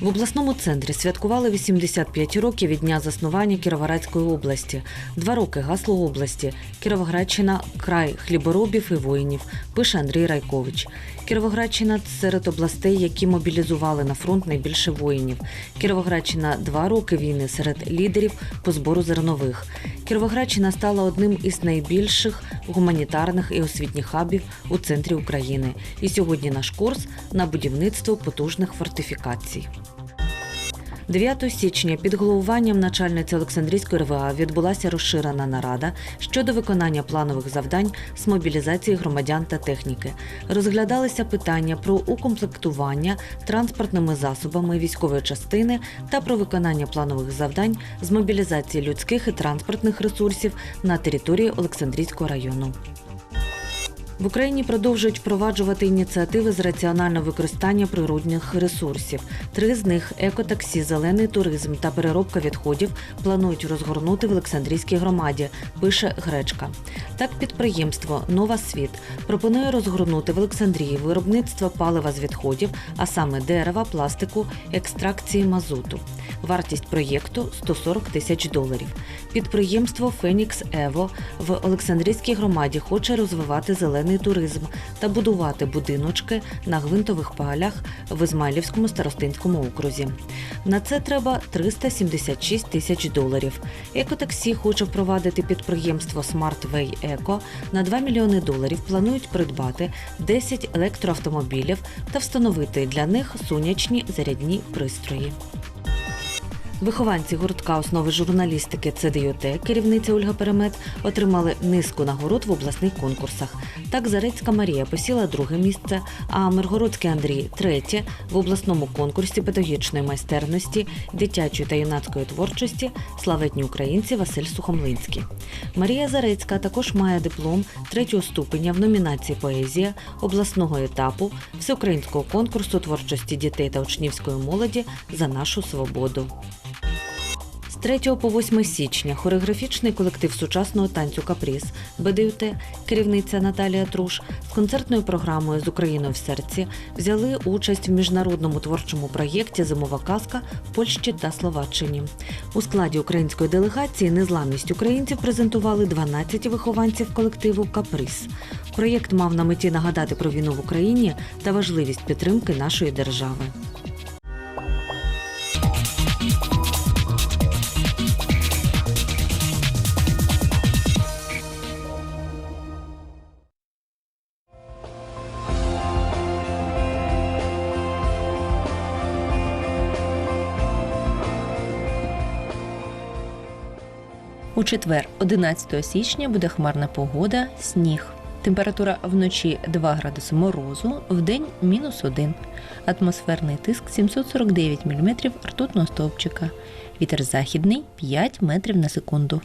В обласному центрі святкували 85 років від дня заснування Кіровоградської області. Два роки гасло області. Кіровоградщина край хліборобів і воїнів. Пише Андрій Райкович. Кіровоградщина серед областей, які мобілізували на фронт найбільше воїнів. Кіровоградщина два роки війни серед лідерів по збору зернових. Кіровоградщина стала одним із найбільших гуманітарних і освітніх хабів у центрі України. І сьогодні наш курс на будівництво потужних фортифікацій. 9 січня під головуванням начальниці Олександрійської РВА відбулася розширена нарада щодо виконання планових завдань з мобілізації громадян та техніки. Розглядалися питання про укомплектування транспортними засобами військової частини та про виконання планових завдань з мобілізації людських і транспортних ресурсів на території Олександрійського району. В Україні продовжують впроваджувати ініціативи з раціонального використання природних ресурсів. Три з них екотаксі, зелений туризм та переробка відходів планують розгорнути в Олександрійській громаді. Пише Гречка. Так, підприємство Нова Світ пропонує розгорнути в Олександрії виробництво палива з відходів, а саме дерева, пластику, екстракції мазуту. Вартість проєкту 140 тисяч доларів. Підприємство Фенікс Ево в Олександрійській громаді хоче розвивати зелений туризм та будувати будиночки на гвинтових палях в Ізмайлівському старостинському окрузі. На це треба 376 тисяч доларів. Екотаксі хоче впровадити підприємство SmartWay Eco. На 2 мільйони доларів планують придбати 10 електроавтомобілів та встановити для них сонячні зарядні пристрої. Вихованці гуртка основи журналістики ЦДЮТ, керівниця Ольга Перемет, отримали низку нагород в обласних конкурсах. Так Зарецька Марія посіла друге місце, а Миргородський Андрій третє в обласному конкурсі педагогічної майстерності, дитячої та юнацької творчості славетні українці Василь Сухомлинський. Марія Зарецька також має диплом третього ступеня в номінації Поезія обласного етапу всеукраїнського конкурсу творчості дітей та учнівської молоді за нашу свободу. З 3 по 8 січня хореографічний колектив сучасного танцю Капріс БДЮТ, керівниця Наталія Труш з концертною програмою з Україною в серці взяли участь в міжнародному творчому проєкті Зимова казка в Польщі та Словаччині. У складі української делегації незламність українців презентували 12 вихованців колективу Капріс. Проєкт мав на меті нагадати про війну в Україні та важливість підтримки нашої держави. У четвер, 11 січня, буде хмарна погода, сніг. Температура вночі 2 градуси морозу, вдень мінус 1. Атмосферний тиск 749 мм ртутного стовпчика. Вітер західний 5 метрів на секунду.